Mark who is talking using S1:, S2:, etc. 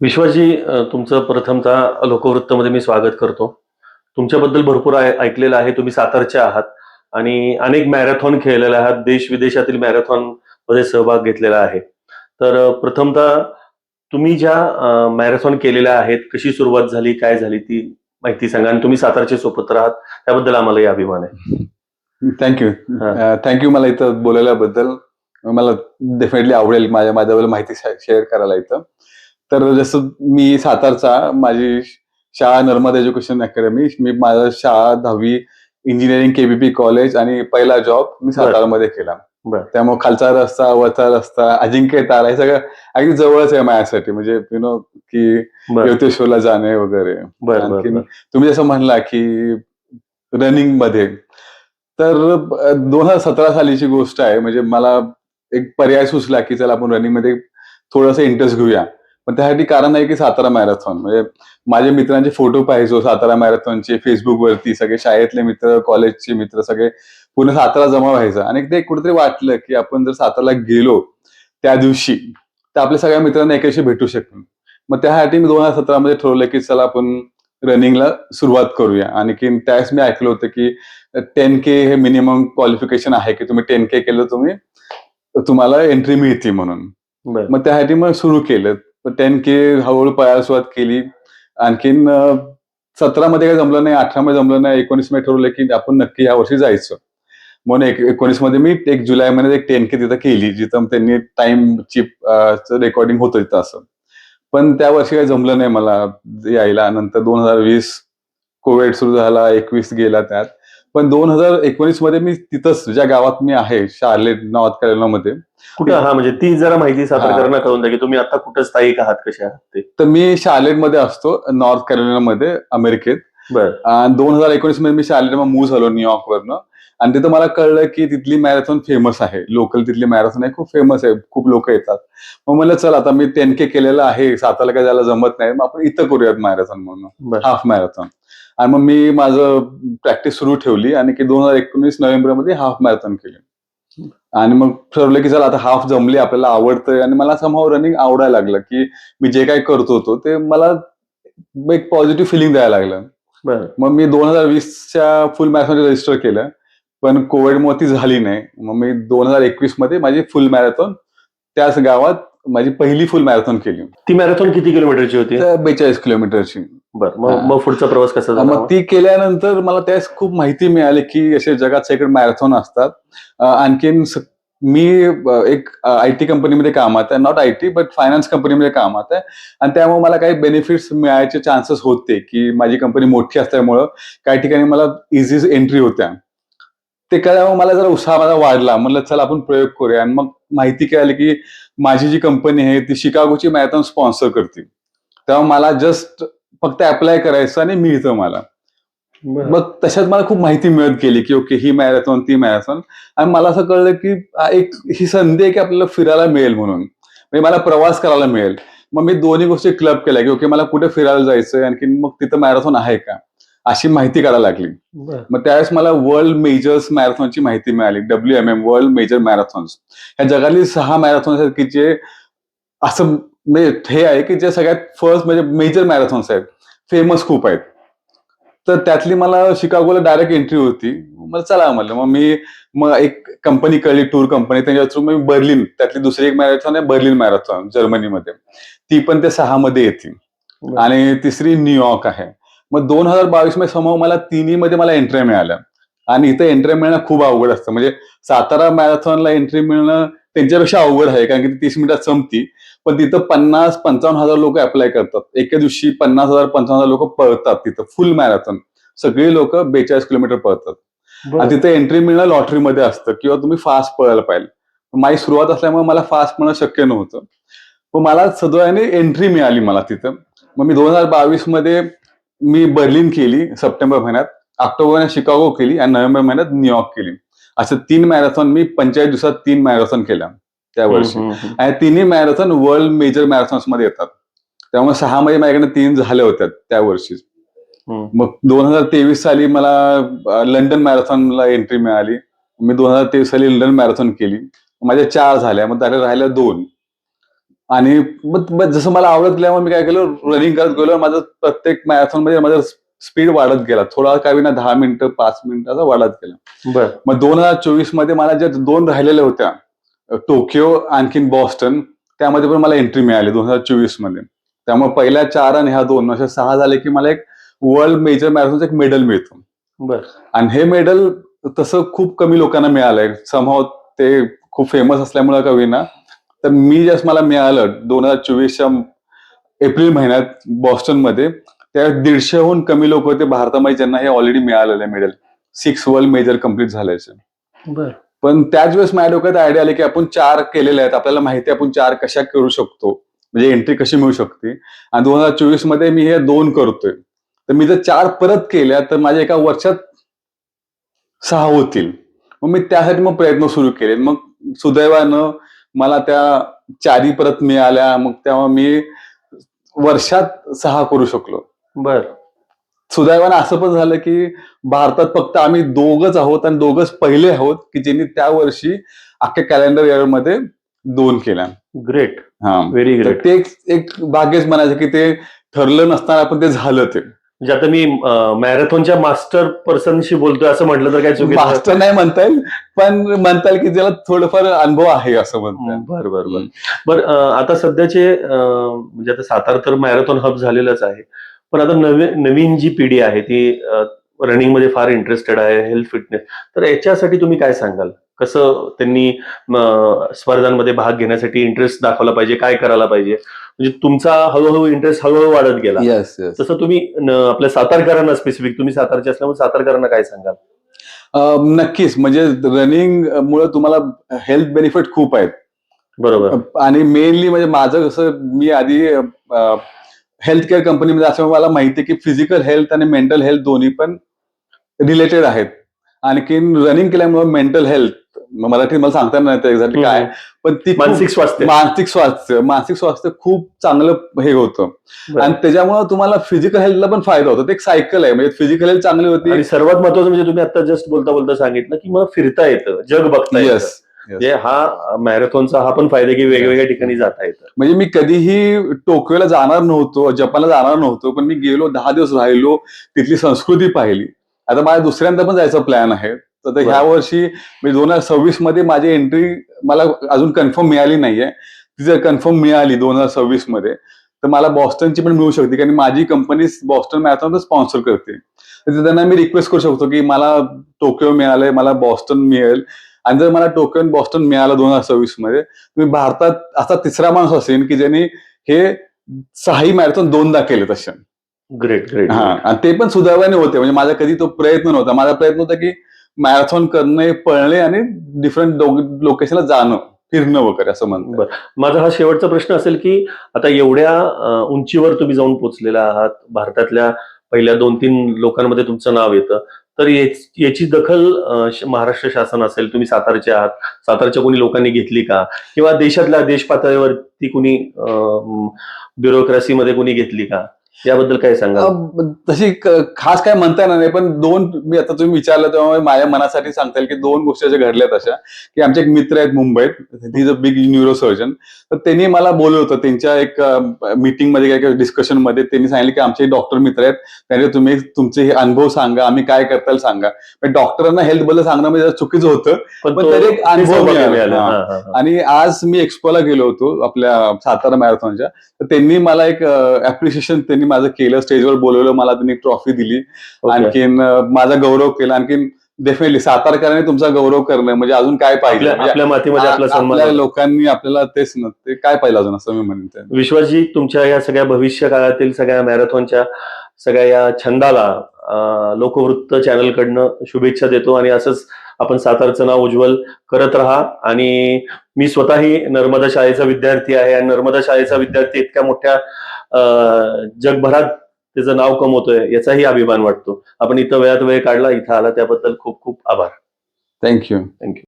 S1: विश्वाजी तुमचं प्रथमतः लोकवृत्तमध्ये मी स्वागत करतो. तुमच्याबद्दल भरपूर ऐकलेलं आहे. तुम्ही सातारचे आहात आणि अनेक मॅरेथॉन खेळलेले आहात. देश विदेशातील मॅरेथॉनमध्ये सहभाग घेतलेला आहे. तर प्रथमतः तुम्ही ज्या मॅरेथॉन केलेल्या आहेत कशी सुरुवात झाली काय झाली ती माहिती सांगा आणि तुम्ही सातारचे सोपत्र आहात त्याबद्दल आम्हालाही अभिमान आहे.
S2: थँक्यू. थँक्यू मला इथं बोलवल्याबद्दल. मला डेफिनेटली आवडेल माझ्या माझ्याबद्दल माहिती शेअर करायला इथं. तर जसं मी सातारचा माझी शाळा नर्मदा एज्युकेशन अकॅडमी मी माझा शाळा दहावी इंजिनिअरिंग केबीपी कॉलेज आणि पहिला जॉब मी सातारामध्ये केला. त्यामुळे खालचा रस्ता वरचा रस्ता अजिंक्य तारा हे सगळं अगदी जवळच आहे माझ्यासाठी. म्हणजे यु नो की योतेश्वरला जाणे वगैरे. तुम्ही जसं म्हणला की रनिंगमध्ये तर दोन हजार सतरा सालीची गोष्ट आहे. म्हणजे मला एक पर्याय सुचला की चला आपण रनिंगमध्ये थोडंसं इंटरेस्ट घेऊया. पण त्यासाठी कारण आहे की सातारा मॅरेथॉन. म्हणजे माझ्या मित्रांचे फोटो पाहायचो सातारा मॅरेथॉनचे फेसबुक वरती सगळे शाळेतले मित्र कॉलेजचे मित्र सगळे पूर्ण सातारा जमा व्हायचं. आणि ते कुठेतरी वाटलं की आपण जर साताराला गेलो त्या दिवशी तर आपल्या सगळ्या मित्रांना एकाशी भेटू शकतो मग त्यासाठी मी दोन हजार सतरामध्ये ठरवलं की चला आपण रनिंगला सुरुवात करूया. आणखी त्यावेळेस मी ऐकलं होतं की टेन के हे मिनिमम क्वालिफिकेशन आहे की तुम्ही टेन के केलं तुम्ही तुम्हाला एंट्री मिळते म्हणून. मग त्यासाठी मग सुरू केलं. टेन के हळूहळू पळायला सुरुवात केली. आणखीन सतरा मध्ये काही जमलं नाही अठरा मध्ये जमलं नाही एकोणीसमध्ये ठरवलं की आपण नक्की या वर्षी जायचं. म्हणून एक एकोणीसमध्ये मी एक जुलै महिन्यात एक टेन के तिथं केली जिथं त्यांनी टाइम चिप रेकॉर्डिंग होतं तिथं असं. पण त्या वर्षी काही जमलं नाही मला यायला. नंतर दोन हजार वीस कोविड सुरू झाला एकवीस गेला त्यात. पण दोन हजार एकोणीसमध्ये मी तिथंच ज्या गावात मी आहे शार्लेट नॉर्थ कॅरोलिनामध्ये
S1: कुठं? हा म्हणजे ती जरा माहिती सातारकरांना
S2: हा.
S1: कळून द्या की तुम्ही आता कुठं स्थायिक आहात कसे आहात ते.
S2: तर मी शार्लेटमध्ये असतो नॉर्थ कॅरोलिनामध्ये अमेरिकेत.
S1: बरं.
S2: दोन हजार एकोणीसमध्ये मी शार्लेटला मूव्ह झालो न्यूयॉर्क वरनं आणि तिथं मला कळलं की तिथली मॅरेथॉन फेमस आहे. लोकल तिथली मॅरेथॉन आहे खूप फेमस आहे खूप लोक येतात. मग म्हणलं चल आता मी टेन के केलेलं आहे साताला काय जायला जमत नाही मग आपण इथं करूयात मॅरेथॉन म्हणून. Half marathon. आणि मग मी माझं प्रॅक्टिस सुरू ठेवली आणि की दोन हजार एकोणीस नोव्हेंबरमध्ये हाफ मॅरेथॉन केली. आणि मग ठरवलं की चला आता हाफ जमली आपल्याला आवडतंय. आणि मला समहाव रनिंग आवडायला लागलं की मी जे काही करत होतो ते मला एक पॉझिटिव्ह फिलिंग द्यायला लागलं.
S1: बरं.
S2: मग मी दोन हजार वीसच्या फुल मॅरेथॉन रजिस्टर केलं पण कोविडमुळे ती झाली नाही. मग मी दोन हजार एकवीसमध्ये माझी फुल मॅरेथॉन त्याच गावात माझी पहिली फुल मॅरेथॉन केली
S1: ती मॅरेथॉन किती किलोमीटरची होती?
S2: बेचाळीस किलोमीटरची
S1: बरं मग. मग पुढचा प्रवास कसा झाला?
S2: मग ती केल्यानंतर मला त्यास खूप माहिती मिळाली की असे जगात सगळे मॅरेथॉन असतात. आणखीन मी एक आय टी कंपनीमध्ये कामात आहे. Not I T but finance कंपनीमध्ये कामात आहे. आणि त्यामुळे मला काही बेनिफिट्स मिळायचे चान्सेस होते की माझी कंपनी मोठी असल्यामुळं काही ठिकाणी मला इझी एंट्री होत्या. ते कळल्यामुळे मला जरा उत्साह माझा वाढला. म्हणलं चला आपण प्रयोग करूया. आणि मग माहिती कळाली की माझी जी कंपनी आहे ती शिकागोची मॅरेथॉन स्पॉन्सर करते. तेव्हा मला जस्ट फक्त अप्लाय करायचं आणि मिळतं मला. मग तशात मला खूप माहिती मिळत गेली की ओके ही मॅरेथॉन ती मॅरेथॉन आणि मला असं कळलं की एक ही संधी आहे की आपल्याला फिरायला मिळेल म्हणून. म्हणजे मला प्रवास करायला मिळेल. मग मी दोन्ही गोष्टी क्लब केल्या की ओके मला कुठे फिरायला जायचंय? आणखी मग तिथं मॅरेथॉन आहे का? अशी माहिती काढायला लागली. मग त्यावेळेस मला वर्ल्ड मेजर्स मॅरेथॉनची माहिती मिळाली W M M world major marathons ह्या जगातली सहा मॅरेथॉन्स आहेत की जे असं म्हणजे हे आहे की जे सगळ्यात फर्स्ट म्हणजे मेजर मॅरेथॉन्स आहेत. फेमस खूप आहेत. तर त्यातली मला शिकागोला डायरेक्ट एंट्री होती. मला चला म्हणलं. मग मी मग एक कंपनी कळली टूर कंपनी त्यांच्या थ्रू मी बर्लिन त्यातली दुसरी एक मॅरेथॉन आहे बर्लिन मॅरेथॉन जर्मनीमध्ये. ती पण त्या सहा मध्ये येते. आणि तिसरी न्यूयॉर्क आहे. मग दोन हजार बावीसमध्ये समोर मला तिन्ही मध्ये मला एंट्री मिळाल्या. आणि इथं एंट्री मिळणं खूप अवघड असतं. म्हणजे सातारा मॅरेथॉनला एंट्री मिळणं त्यांच्यापेक्षा अवघड आहे कारण की ती तीस मिनिटात संपती. पण तिथं पन्नास पंचावन्न हजार लोक अप्लाय करतात. एका दिवशी पन्नास हजार पंचावन्न हजार लोक पळतात तिथं. फुल मॅरेथॉन सगळी लोक बेचाळीस किलोमीटर पळतात. आणि तिथे एंट्री मिळणं लॉटरीमध्ये असतं. किंवा तुम्ही फास्ट पळायला पाहिजे. माझी सुरुवात असल्यामुळे मला फास्ट पळणं शक्य नव्हतं. मग मला सदोयाने एंट्री मिळाली मला तिथं. मग मी दोन हजार बावीसमध्ये मी बर्लिन केली सप्टेंबर महिन्यात ऑक्टोबर महिन्यात शिकागो केली आणि नोव्हेंबर महिन्यात न्यूयॉर्क केली. असं तीन मॅरेथॉन मी पंचेचाळीस दिवसात तीन मॅरेथॉन केल्या त्या वर्षी. आणि तिन्ही मॅरेथॉन वर्ल्ड मेजर मॅरेथॉन्समध्ये येतात. त्यामुळे सहा मध्ये माझ्याकडे तीन झाल्या होत्या त्या वर्षी. मग दोन हजार तेवीस साली मला लंडन मॅरेथॉनला एंट्री मिळाली. मी दोन हजार तेवीस साली लंडन मॅरेथॉन केली. माझ्या चार झाल्या मग त्याला राहिल्या दोन. आणि जसं मला आवडत गेल्यामुळे मी काय केलं रनिंग करत गेलो माझं प्रत्येक मॅरेथॉनमध्ये माझं स्पीड वाढत गेला. थोडा काही ना दहा मिनिटं पाच मिनिटाचा वाढत गेला.
S1: बर.
S2: मग दोन हजार चोवीसमध्ये मला ज्या दोन राहिलेल्या होत्या टोकियो आणखीन बॉस्टन त्यामध्ये पण मला एंट्री मिळाली दोन हजार चोवीसमध्ये. त्यामुळे पहिल्या चार आणि ह्या दोन असे सहा झाले की मला एक वर्ल्ड मेजर मॅरेथॉनचं एक मेडल मिळतं.
S1: बर.
S2: आणि हे मेडल तसं खूप कमी लोकांना मिळालंय. समहाव ते खूप फेमस असल्यामुळे का तर मी जस्ट मला मिळालं दोन हजार चोवीसच्या एप्रिल महिन्यात बॉस्टनमध्ये त्या दीडशेहून कमी लोक होते भारतामध्ये ज्यांना हे ऑलरेडी मिळालेलं आहे medal six world major complete झाल्याचे. पण त्याच वेळेस माझ्या डोक्यात आयडिया आली की आपण चार केलेले आहेत. आपल्याला माहिती आपण चार कशा करू शकतो. म्हणजे एंट्री कशी मिळू शकते. आणि दोन हजार चोवीसमध्ये मी हे दोन करतोय. तर मी जर चार परत केल्या तर माझ्या एका वर्षात सहा होतील. मग मी त्यासाठी मग प्रयत्न सुरू केले. मग सुदैवानं मला त्या चारी परत मिळाल्या मग तेव्हा मी वर्षात सहा करू शकलो.
S1: बर.
S2: सुदैवानं असं पण झालं की भारतात फक्त आम्ही दोघच आहोत आणि दोघच पहिले आहोत की ज्यांनी त्या वर्षी अख्ख्या कॅलेंडर इयरमध्ये दोन केल्या.
S1: ग्रेट
S2: हा.
S1: व्हेरी ग्रेट
S2: ते एक- एक भाग्यच म्हणायचं की ते ठरलं नसताना पण ते झालं ते.
S1: म्हणजे आता मी मॅरेथॉनच्या मास्टर पर्सनशी बोलतोय असं म्हटलं तर काय चुकीचं?
S2: मास्टर नाही म्हणता येईल पण म्हणता येईल की ज्याला थोडंफार अनुभव आहे असं म्हणता येईल.
S1: बर बर बर. बर आता सध्याचे म्हणजे आता सातारा तर मॅरेथॉन हब झालेलंच आहे. पण आता नवीन नवीन जी पिढी आहे ती रनिंगमध्ये फार इंटरेस्टेड आहे हेल्थ फिटनेस. तर याच्यासाठी तुम्ही काय सांगाल? कसं त्यांनी स्पर्धांमध्ये भाग घेण्यासाठी इंटरेस्ट दाखवला पाहिजे काय करायला पाहिजे? म्हणजे तुमचा हळूहळू इंटरेस्ट हळूहळू वाढत गेला.
S2: येस येस
S1: तसं तुम्ही आपल्या सातारकरांना स्पेसिफिक तुम्ही सातारचे असल्यामुळे सातारकरांना काय सांगाल?
S2: नक्कीच. म्हणजे रनिंग मुळे तुम्हाला हेल्थ बेनिफिट खूप आहेत.
S1: बरोबर.
S2: आणि मेनली म्हणजे माझं कसं मी आधी हेल्थ केअर कंपनीमध्ये असल्यामुळे मला माहिती आहे की फिजिकल हेल्थ आणि मेंटल हेल्थ दोन्ही पण रिलेटेड आहेत. आणखीन रनिंग केल्यामुळे मेंटल हेल्थ मराठीत मला सांगता नाही येत एक्झॅक्टली काय. पण ती
S1: मानसिक स्वास्थ्य.
S2: मानसिक स्वास्थ्य मानसिक स्वास्थ्य खूप चांगलं हे होतं. आणि त्याच्यामुळे तुम्हाला फिजिकल हेल्थला पण फायदा होतो. ते एक सायकल आहे. म्हणजे फिजिकल हेल्थ चांगली होती.
S1: आणि सर्वात महत्वाचं म्हणजे तुम्ही आता जस्ट बोलता बोलता सांगितलं की मला फिरता येतं जग बघता
S2: येस
S1: म्हणजे हा मॅरेथॉनचा हा पण फायदा की वेगवेगळ्या ठिकाणी जाता येतं.
S2: म्हणजे मी कधीही टोकियोला जाणार नव्हतो जपानला जाणार नव्हतो पण मी गेलो दहा दिवस राहिलो तिथली संस्कृती पाहिली. आता माझ्या दुसऱ्यांदा पण जायचा प्लॅन आहे. तर ह्या वर्षी म्हणजे दोन हजार सव्वीसमध्ये माझी एंट्री मला अजून कन्फर्म मिळाली नाहीये. ती जर कन्फर्म मिळाली दोन हजार सव्वीसमध्ये. तर मला बॉस्टनची पण मिळू शकते कारण माझी कंपनी बॉस्टन मॅरेथॉन स्पॉन्सर करते. तर त्यांना मी रिक्वेस्ट करू शकतो की मला टोकियो मिळालंय मला बॉस्टन मिळेल. आणि जर मला टोकियो आणि बॉस्टन मिळालं दोन हजार सव्वीसमध्ये तुम्ही भारतात असा तिसरा माणूस असेल की ज्यांनी हे सहाही मॅरेथॉन दोनदा केले तसे
S1: ग्रेट ग्रेट
S2: हा. आणि ते पण सुदैवाने होते. म्हणजे माझा कधी तो प्रयत्न नव्हता. माझा प्रयत्न होता की मॅरेथॉन करणे पळणे आणि डिफरंट लोकेशनला जाणं फिरणं वगैरे असं म्हणतो
S1: बरं. माझा हा शेवटचा प्रश्न असेल की आता एवढ्या उंचीवर तुम्ही जाऊन पोचलेला आहात भारतातल्या पहिल्या दोन तीन लोकांमध्ये तुमचं नाव येतं तर याची दखल महाराष्ट्र शासन असेल तुम्ही सातारचे आहात सातारच्या कोणी लोकांनी घेतली का? किंवा देशातल्या देश पातळीवरती कुणी ब्युरोक्रेसीमध्ये कुणी घेतली का? याबद्दल काय सांगाल?
S2: अं, तशी खास काय म्हणता येणार नाही पण दोन मी आता तुम्ही विचारलं तेव्हा माझ्या मनासाठी सांगता येईल की दोन गोष्टी अशा घडल्यात अशा की आमचे एक मित्र आहेत मुंबईत is a big neuro surgeon तर त्यांनी मला बोलवलं होतं त्यांच्या एक मीटिंगमध्ये काय डिस्कशनमध्ये त्यांनी सांगितलं की आमचे डॉक्टर मित्र आहेत त्यांनी तुम्ही तुमचे हे अनुभव सांगा आम्ही काय करताल सांगा. डॉक्टरांना हेल्थबद्दल सांगणं म्हणजे चुकीचं होतं
S1: पण
S2: तरी एक अनुभव. आणि आज मी एक्सपोला गेलो होतो आपल्या सातारा मॅरेथॉनच्या. तर त्यांनी मला एक अप्रिशिएशन त्यांनी माझं केलं स्टेजवर बोलवलं मला त्यांनी ट्रॉफी दिली. आणखीन माझा गौरव केला. आणखीन डेफिनेटली सातारकरांनी तुमचा गौरव करणं म्हणजे अजून काय पाहिजे?
S1: आपल्या
S2: म्हणजे
S1: मातीमध्ये
S2: आपल्या
S1: सन्मान
S2: लोकांनी आपल्याला तेच न ते काय पाहिलं अजून असं मी म्हणते
S1: विश्वासजी तुमच्या या सगळ्या भविष्य काळातील सगळ्या मॅरेथॉनच्या सगळ्या या छंदाला लोकवृत्त चॅनल कडनं शुभेच्छा देतो आणि असंच आपण सातारचं नाव उज्ज्वल करत राहा. आणि मी स्वतःही नर्मदा शाळेचा विद्यार्थी आहे आणि नर्मदा शाळेचा विद्यार्थी इतक्या मोठ्या जगभरात त्याचं नाव कमवतोय याचाही अभिमान वाटतो. आपण इथं वेळात वेळ काढला इथं आला त्याबद्दल खूप खूप आभार.
S2: Thank you
S1: thank you